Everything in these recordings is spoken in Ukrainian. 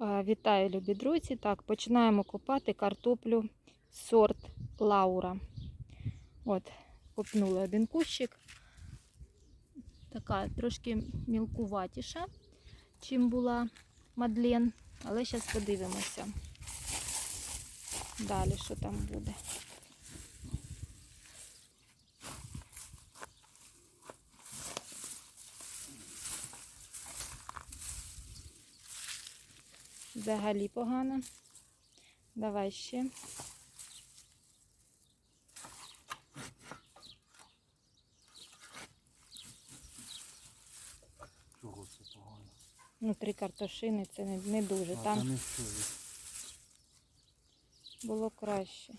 Е, Вітаю, любі друзі. Так, починаємо копати картоплю сорт Лаура. От, копнули один кущик. Така трошки мілкуватіша, чим була Мадлен. Але зараз подивимося. Далі, що там буде. Взагалі погано. Давай ще. Чого це погано? Ну, три картошини це не, не дуже. А, Там та не було краще.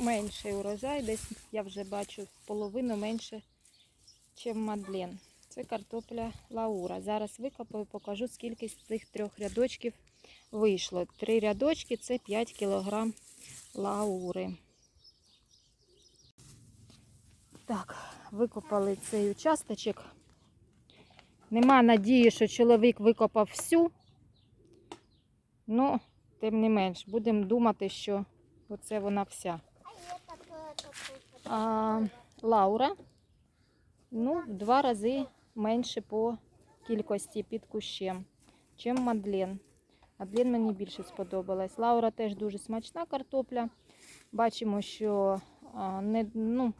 Менший урожай, десь я вже бачу половину менше, ніж Мадлен. Це картопля Лаура. Зараз викопаю, покажу, скільки з цих трьох рядочків вийшло. Три рядочки це 5 кг лаури. Так, викопали цей участочок. Нема надії, що чоловік викопав всю. Ну, тим не менш, будемо думати, що оце вона вся. А, Лаура, ну, в два рази менше по кількості під кущем, чим Мадлен. Мадлен мені більше сподобалась. Лаура теж дуже смачна картопля. Бачимо, що а, не, ну,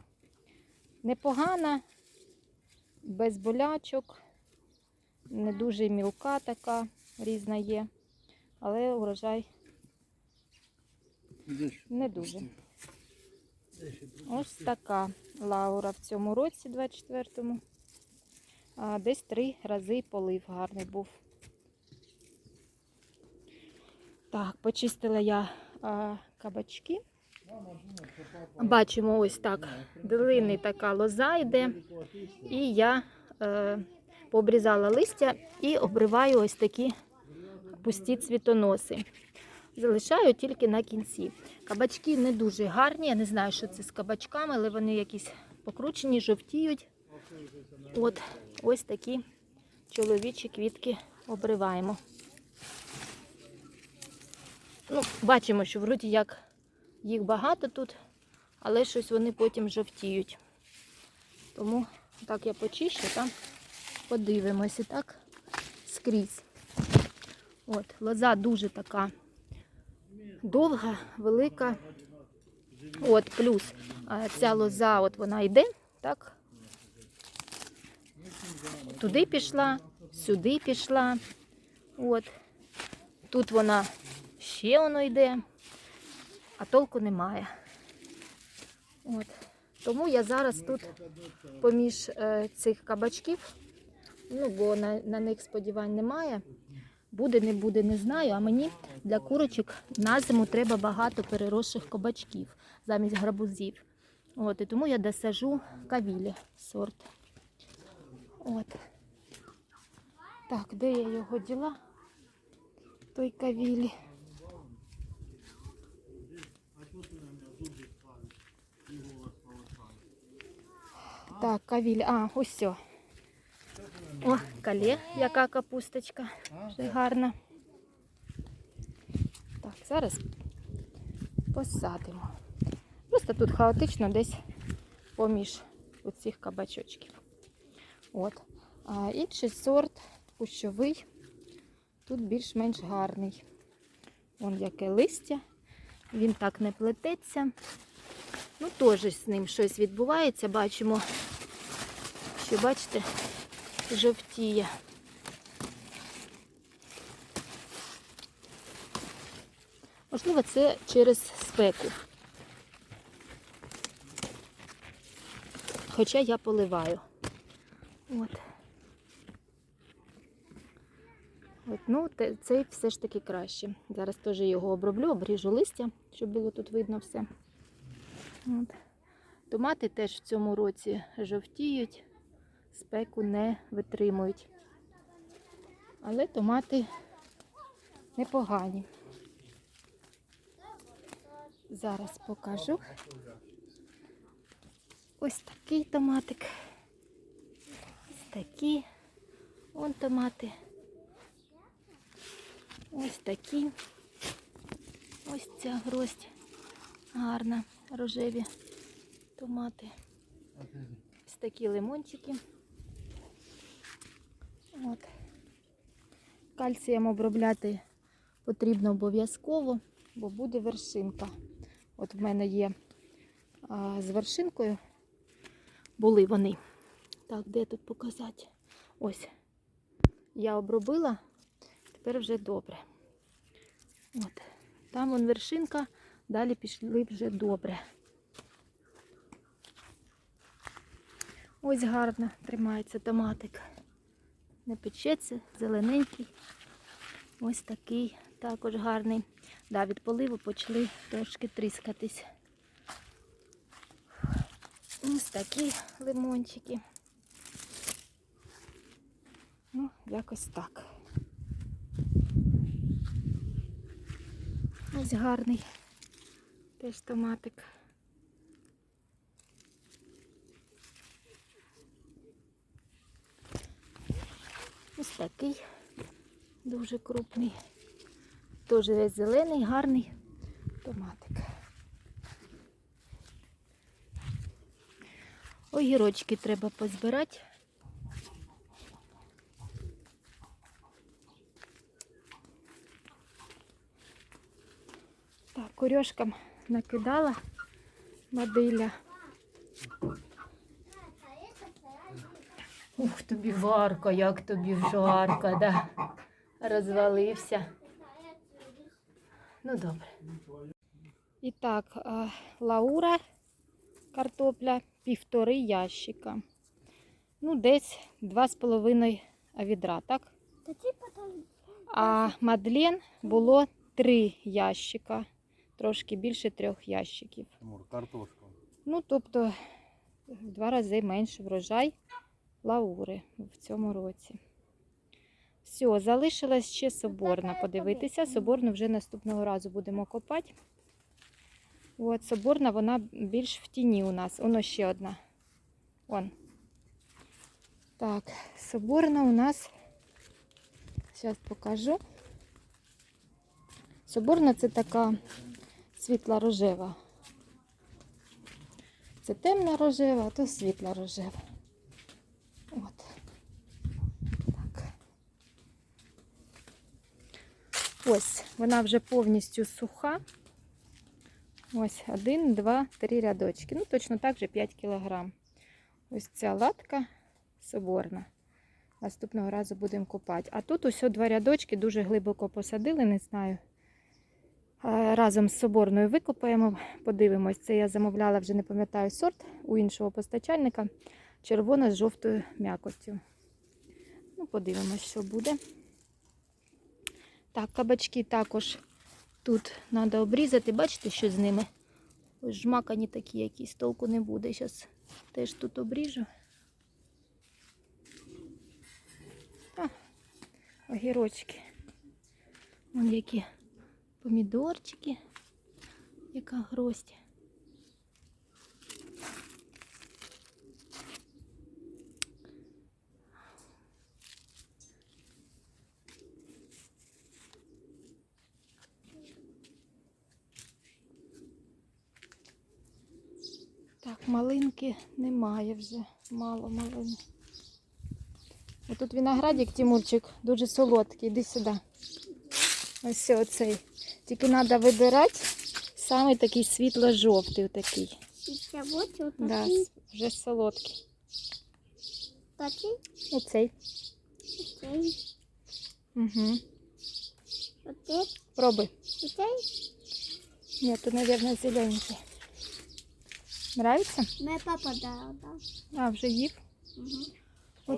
непогана, без болячок, не дуже мілка така, різна є, але урожай не дуже. Ось така лаура в цьому році, 24-му. Десь три рази полив гарний був. Так, почистила я а, кабачки. Бачимо ось так. Длинний така лоза йде. І я е, пообрізала листя і обриваю ось такі пусті цвітоноси. Залишаю тільки на кінці. Кабачки не дуже гарні. Я не знаю, що це з кабачками, але вони якісь покручені, жовтіють. От ось такі чоловічі квітки обриваємо. Ну, бачимо, що вроді як їх багато тут, але щось вони потім жовтіють. Тому так я почищу, там подивимося так скрізь. От, лоза дуже така довга, велика. От, плюс ця лоза, от вона йде, так? Туди пішла, сюди пішла. От. Тут вона ще воно йде, а толку немає. От. Тому я зараз тут поміж е, цих кабачків, ну, бо на, на них сподівань немає. Буде, не буде, не знаю. А мені для курочок на зиму треба багато переросших кабачків замість гарбузів. От, і тому я досажу кавілі сорт. От. Так, де я його діла? Той кавілі. Так, кавілі. А, ось все. О, кале, яка капусточка. Вже гарна. Так, зараз посадимо. Просто тут хаотично десь поміж оцих кабачочків. От. А інший сорт кущовий. Тут більш-менш гарний. Вон яке листя. Він так не плететься. Ну, теж з ним щось відбувається. Бачимо, що бачите, жовтіє. Можливо, це через спеку. Хоча я поливаю. От. От, ну, цей все ж таки краще. Зараз теж його оброблю, обріжу листя, щоб було тут видно все. От. Томати теж в цьому році жовтіють, спеку не витримують. Але томати непогані. Зараз покажу. Ось такий томатик. Ось такі. Вон томати. Ось такі. Ось ця гроздь. Гарна. Рожеві томати. Ось такі лимончики. От. Кальцієм обробляти потрібно обов'язково, бо буде вершинка. От в мене є а, з вершинкою. Були вони. Так, де тут показати? Ось. Я обробила, тепер вже добре. От. Там вон вершинка, далі пішли вже добре. Ось гарно тримається томатик. Не печеться, зелененький. Ось такий також гарний. Да, від поливу почали трошки тріскатись. Ось такі лимончики. Ну, якось так. Ось гарний теж томатик. Ось такий дуже крупний. Теж весь зелений, гарний томатик. Огірочки треба позбирати. Так, курьошкам накидала мадиля. Тобі варка, як тобі жарко, да? Розвалився. Ну добре. І так, лаура картопля півтори ящика. Ну, десь два з половиною відра, так? А Мадлен було три ящика, трошки більше трьох ящиків. Тимур, картошку. Ну, тобто в два рази менше врожай лаури в цьому році. Все, залишилась ще соборна подивитися. Соборну вже наступного разу будемо копати. От, соборна, вона більш в тіні у нас. Воно ще одна. Вон. Так, соборна у нас. Зараз покажу. Соборна це така світла рожева. Це темна рожева, а то світла рожева. От. Так. Ось, вона вже повністю суха. Ось один, два, три рядочки. Ну, точно так же 5 кілограм. Ось ця латка соборна. Наступного разу будемо копати. А тут ось два рядочки дуже глибоко посадили, не знаю. Разом з соборною викопаємо, подивимось. Це я замовляла, вже не пам'ятаю сорт у іншого постачальника. Червона з жовтою м'якостю. Ну, подивимось, що буде. Так, кабачки також тут треба обрізати. Бачите, що з ними? Ось жмакані такі якісь, толку не буде. Зараз теж тут обріжу. А, огірочки. Вон які помідорчики. Яка гроздь. Так, малинки немає вже. Мало малин. Отут виноградик, Тимурчик, дуже солодкий. Іди сюди. Ось оцей. Тільки треба вибирати саме такий світло-жовтий такий. ще Да, вже солодкий. такий, Оцей. оцей, Угу. оцей, Пробуй. оцей. Ні, то, мабуть, зелененький. Нравиться? Моя папа дала, да. А, вже їв. Угу.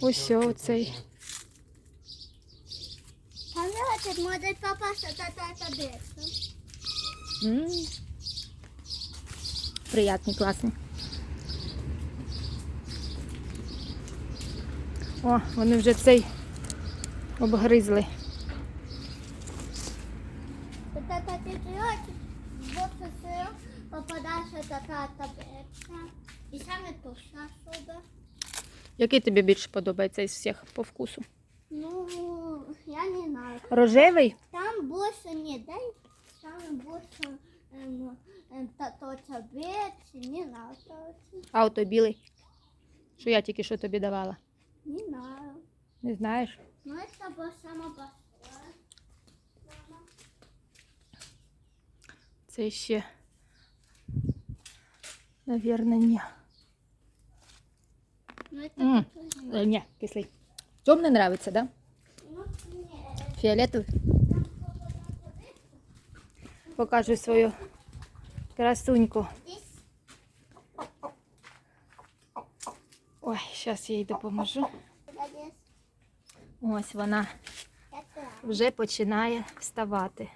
Ось оцей. Пам'ятаєте, може папа що та десь. М. Приятний, класний. О, вони вже цей обгризли. та ти трьох, бо все попадає та та таблетка. І саме точна особа. Який тобі більше подобається із всіх по вкусу? Ну, я не знаю. Рожевий? Там больше не дай, там больше эм, эм, та, то таблетки, не знаю, короче. А ото білий. Що я тільки що тобі давала? Не знаю. Не знаєш? Ну, это было самое большое. Це ще. Навірно, ні. Ну, это М. Чому не нравиться, да? Ну, нет. Фіолетовий. Покажу свою красуньку. Ой, зараз я їй допоможу. Ось вона вже починає вставати.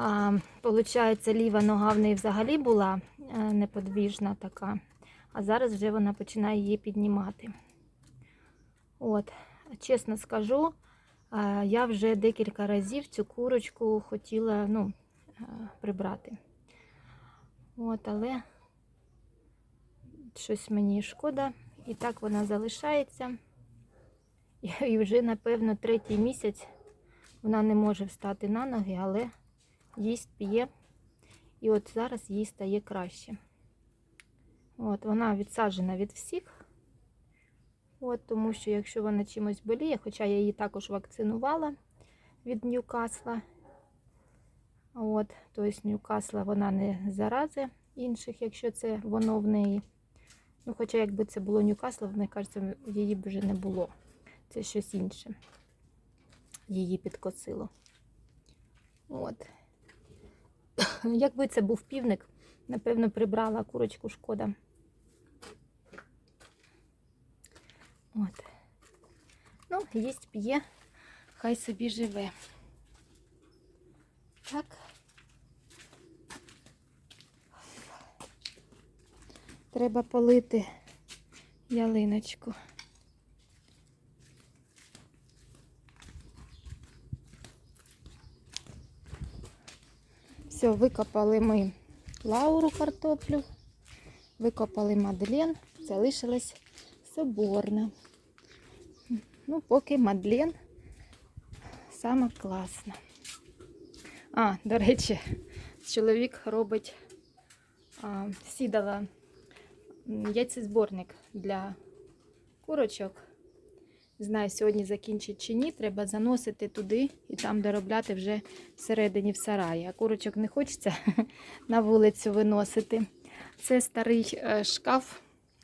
А, получається, ліва нога в неї взагалі була е, неподвіжна така, а зараз вже вона починає її піднімати. От, чесно скажу, е, я вже декілька разів цю курочку хотіла ну, е, прибрати. От, але щось мені шкода, і так вона залишається. І- І вже, напевно, третій місяць вона не може встати на ноги, але їсть п'є. І от зараз їй стає краще. От, вона відсаджена від всіх. От, тому що якщо вона чимось боліє, хоча я її також вакцинувала від Ньюкасла. От, тобто Ньюкасла вона не зарази інших, якщо це воно в неї. Ну, хоча якби це було Ньюкасла, мені кажеться, її б вже не було. Це щось інше. Її підкосило. От. Якби це був півник, напевно, прибрала курочку шкода. От. Ну, їсть п'є, хай собі живе. Так. Треба полити ялиночку. Все, викопали ми лауру картоплю, викопали мадлен, залишилась соборна. Ну, поки мадлен саме класна. А, до речі, чоловік робить а, сідала яйцезборник для курочок. Не знаю, сьогодні закінчить чи ні. Треба заносити туди і там доробляти вже всередині в сараї. А курочок не хочеться на вулицю виносити. Це старий е, шкаф.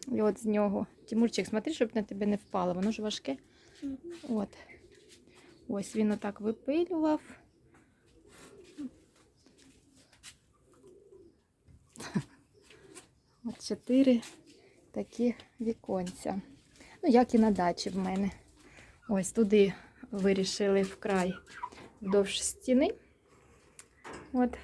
І от з нього. Тимурчик, смотри, щоб на тебе не впало. Воно ж важке. От. Ось він отак випилював. От чотири такі віконця. Ну, як і на дачі в мене. Ось туди вирішили вкрай вдовж стіни. От,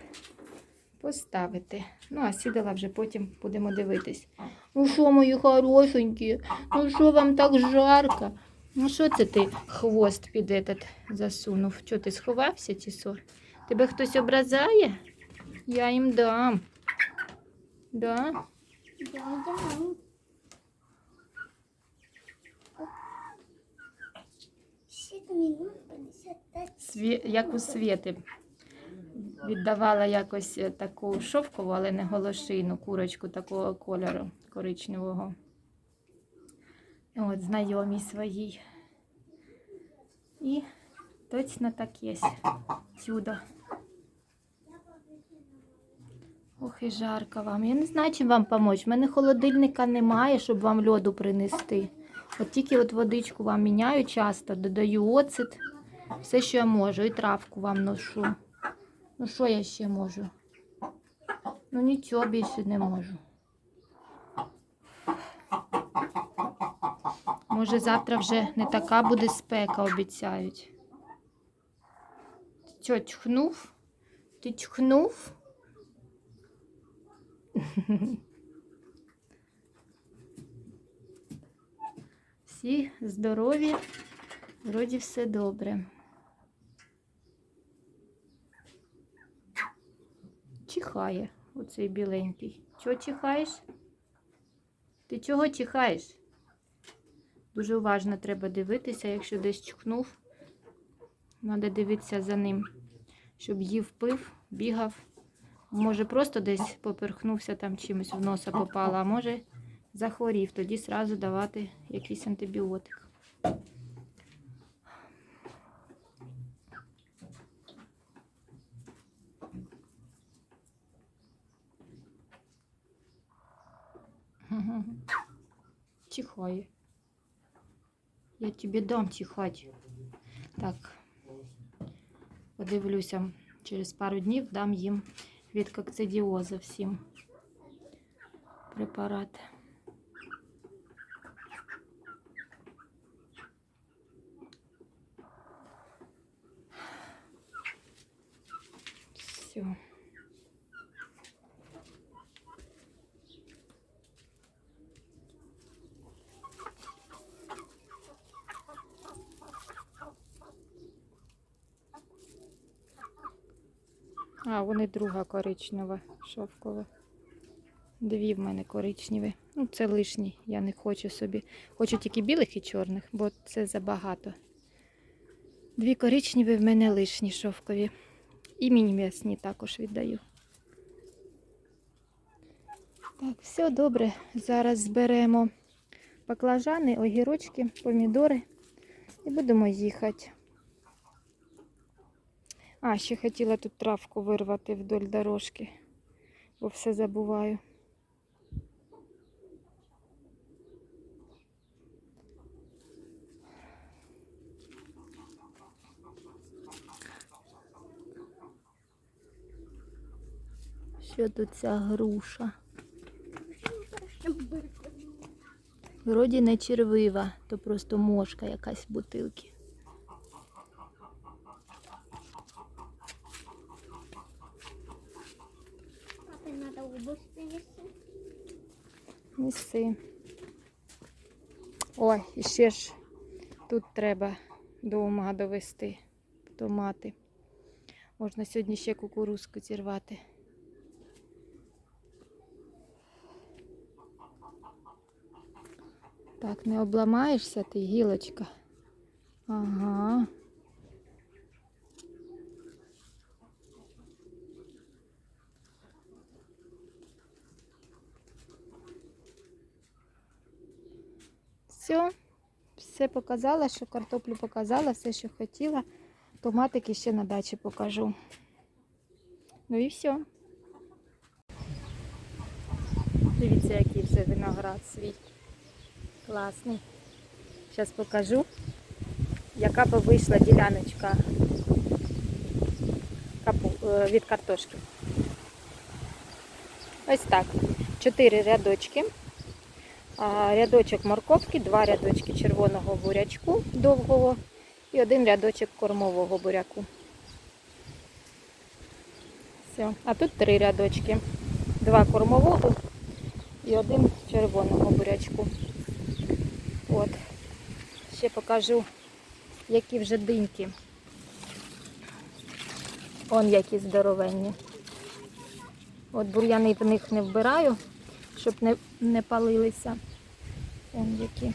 поставити. Ну, а сідала вже потім будемо дивитись. Ну що, мої хорошенькі? Ну що вам так жарко? Ну що це ти хвост під этот засунув? Що ти сховався, чи що? Тебе хтось образає? Я їм дам. Да? Да, да. Сві... Як у Свєти. Віддавала якось е, таку шовкову, але не голошийну курочку такого кольору коричневого. От, знайомій своїй. І точно так є. Чудо. Ох, і жарко вам. Я не знаю, чим вам допомогти. У мене холодильника немає, щоб вам льоду принести. От тільки от водичку вам міняю часто, додаю оцет. Все, що я можу, і травку вам ношу. Ну, що я ще можу? Ну, нічого більше не можу. Може, завтра вже не така буде спека, обіцяють. Що, чхнув? Ти чхнув? Всі здорові, вроді все добре. чихає, оцей біленький. Чого чихаєш? Ти чого чихаєш? Дуже уважно треба дивитися, якщо десь чихнув. Треба дивитися за ним, щоб їв пив, бігав. Може, просто десь поперхнувся там чимось в носа попало, а може захворів. Тоді сразу давати якийсь антибіотик. Чихає. Я тобі дам чихать. Так. Подивлюся, через пару днів дам їм від кокцидіозу всім препарати. Все. А, вони друга коричнева, шовкова. Дві в мене коричневі. Ну, це лишні, я не хочу собі. Хочу тільки білих і чорних, бо це забагато. Дві коричневі в мене лишні шовкові. І міні-м'ясні також віддаю. Так, все добре. Зараз зберемо баклажани, огірочки, помідори і будемо їхати. А, ще хотіла тут травку вирвати вдоль дорожки, бо все забуваю. Що тут ця груша? Вроді не червива, то просто мошка якась в бутилці. Папе надо обувь принести. Неси. Ой, і ще ж тут треба до ума довести томати. Можна сьогодні ще кукурузку зірвати. Так, не обламаєшся ти, гілочка. Ага. Все, все показала, що картоплю показала, все, що хотіла. Томатики ще на дачі покажу. Ну і все. Дивіться, який вже виноград свій. Класний. Зараз покажу, яка би вийшла діляночка е, від картошки. Ось так. Чотири рядочки. Рядочок морковки, два рядочки червоного бурячку довгого і один рядочок кормового буряку. Все. А тут три рядочки. Два кормового і один червоного бурячку. От. Ще покажу, які вже диньки. Он які здоровенні. От бур'яни в них не вбираю, щоб не, не палилися. Вон які.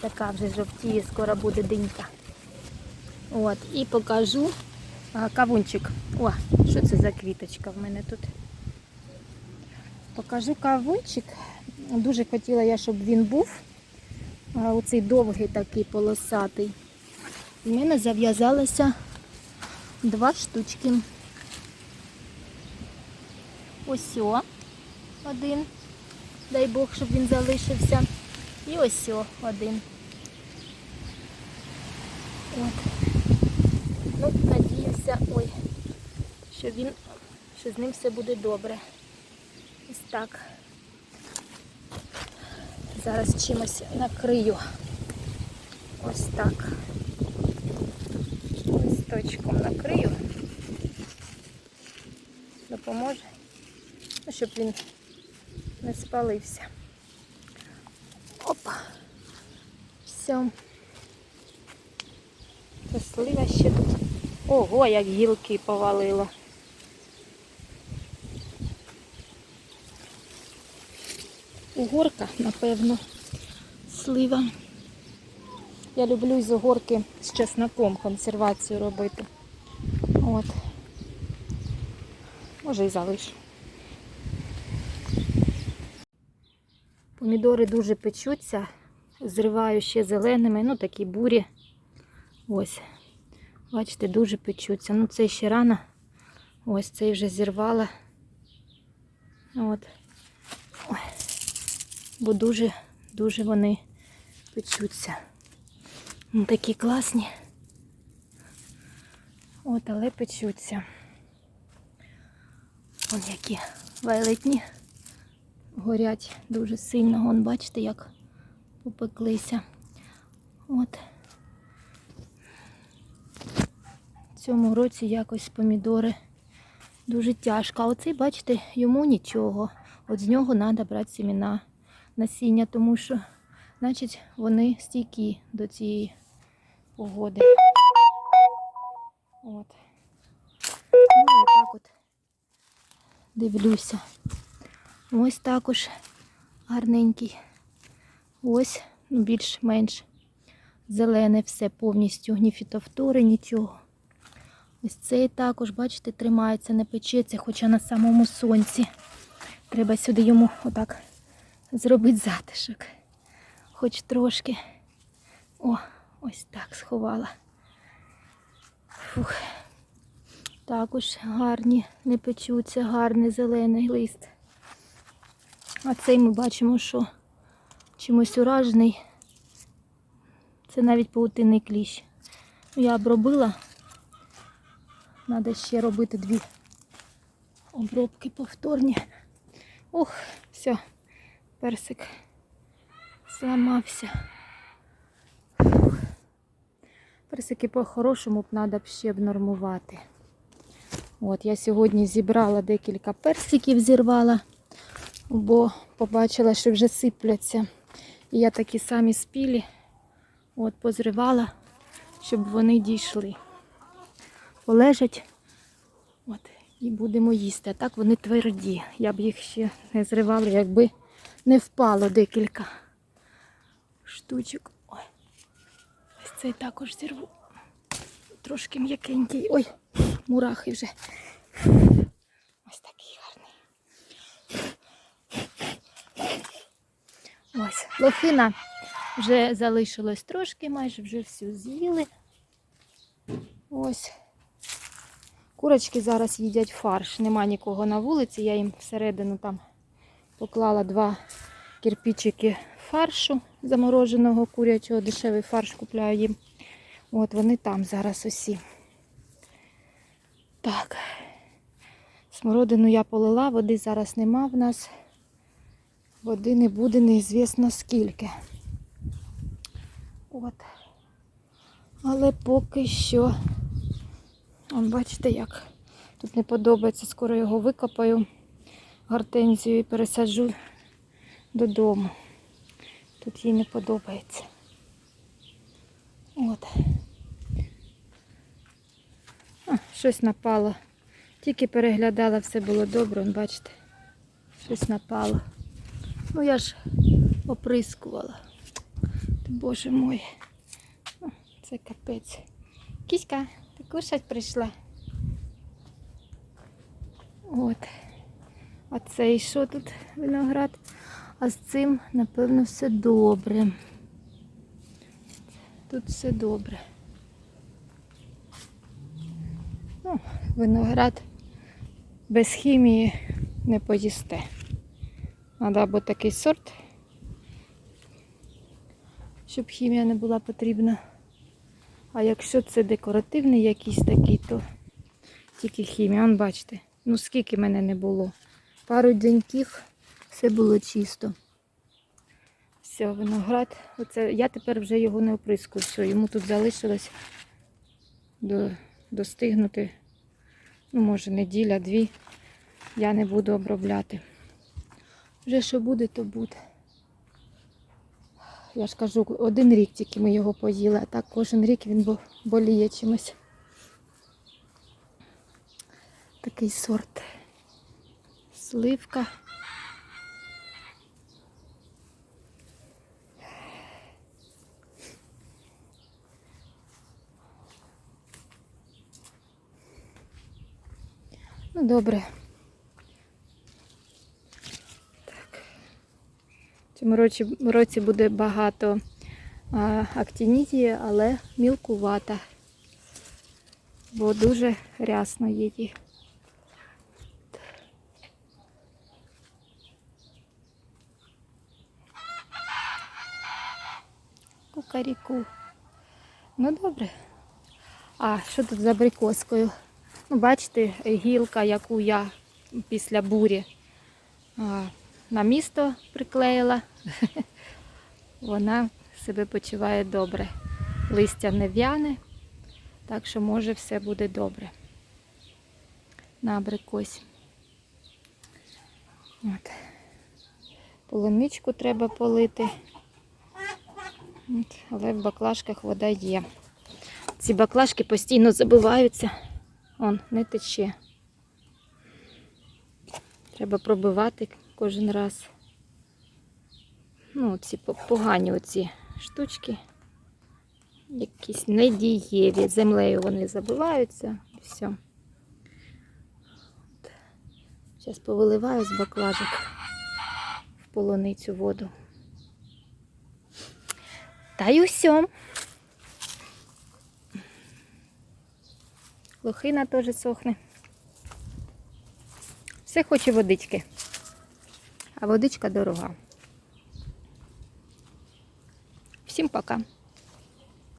Така вже жовтіє, скоро буде динька. От, і покажу кавунчик. О, що це за квіточка в мене тут? Покажу кавунчик. Дуже хотіла я, щоб він був. Оцей довгий такий полосатий. У мене зав'язалося два штучки. Ось о, один. Дай Бог, щоб він залишився. І ось о, один. От. Ну, надіюся, ой, що він, що з ним все буде добре. Ось так. Зараз чимось накрию. Ось так. Листочком накрию. Допоможе. Ну, щоб він не спалився. Опа. Все. Та слива ще тут. Ого, як гілки повалило. Угорка, напевно, слива. Я люблю з угорки з чесноком консервацію робити. От. Може і залишу. Помідори дуже печуться, зриваю ще зеленими, ну такі бурі. Ось. Бачите, дуже печуться. Ну це ще рано. Ось цей вже зірвала. От. Бо дуже, дуже вони печуться. Ну, такі класні. От, але печуться. Вон які велетні горять дуже сильно. Вон, бачите, як попеклися. От. В цьому році якось помідори дуже тяжко. А оцей, бачите, йому нічого. От з нього треба брати семена насіння, тому що, значить, вони стійкі до цієї погоди. От. Ну і так от дивлюся. Ось також гарненький. Ось, ну, більш-менш зелене все повністю, ні фітофтори, нічого. Ось цей також, бачите, тримається, не печеться, хоча на самому сонці. Треба сюди йому отак зробити затишок. Хоч трошки. О, ось так сховала. Фух. Також гарні, не печуться, гарний зелений лист. А цей ми бачимо, що чимось уражений. Це навіть паутинний кліщ. Я обробила. Треба ще робити дві обробки повторні. Ох, все, персик зламався. Персики по-хорошому б треба ще б нормувати. От, я сьогодні зібрала декілька персиків, зірвала, бо побачила, що вже сипляться. І я такі самі спілі, от, позривала, щоб вони дійшли. Полежать, от, і будемо їсти. А так вони тверді. Я б їх ще не зривала, якби не впало декілька штучок. Ой. Ось цей також зірву. Трошки м'якенький. Ой, мурахи вже. Ось такий гарний. Ось, лохина вже залишилось трошки, майже вже всю з'їли. Ось. Курочки зараз їдять фарш. Нема нікого на вулиці. Я їм всередину там поклала два кирпичики фаршу замороженого курячого, дешевий фарш купляю їм. От вони там зараз усі. Так. Смородину я полила, води зараз нема в нас. Води не буде неізвісно скільки. От. Але поки що, он бачите як. Тут не подобається, скоро його викопаю гортензію і пересаджу додому. Тут їй не подобається. От. А, щось напало. Тільки переглядала, все було добре, бачите, щось напало. Ну я ж оприскувала. Ти, Боже мой. Це капець. Кіська, ти кушать прийшла. От. А це і що тут виноград? А з цим, напевно, все добре. Тут все добре. Ну, виноград без хімії не поїсте. Треба або такий сорт, щоб хімія не була потрібна. А якщо це декоративний якийсь такий, то тільки хімія. Он бачите, ну скільки мене не було. Пару деньків все було чисто. Все, виноград. Оце, я тепер вже його не оприскую. Все, йому тут залишилось до, достигнути, ну, може, неділя, дві. Я не буду обробляти. Вже що буде, то буде. Я ж кажу, один рік тільки ми його поїли, а так кожен рік він боліє чимось. Такий сорт. Сливка. Ну, добре. Так. В цьому році, році буде багато а, актинідії, але мілкувата. Бо дуже рясно її. Кукаріку. Ну добре. А що тут з абрикоскою? Ну, бачите, гілка, яку я після бурі на місто приклеїла. Вона себе почуває добре. Листя не в'яне, так що може все буде добре. На абрикосі. От. Полуничку треба полити. Але в баклажках вода є. Ці баклажки постійно забиваються. Он не тече. Треба пробивати кожен раз. Ну, ці погані оці штучки. Якісь недієві. Землею вони забиваються і все. Зараз повиливаю з баклажок в полуницю воду. Та й усьо. Лохина теж сохне. Все хоче водички. А водичка дорога. Всім пока.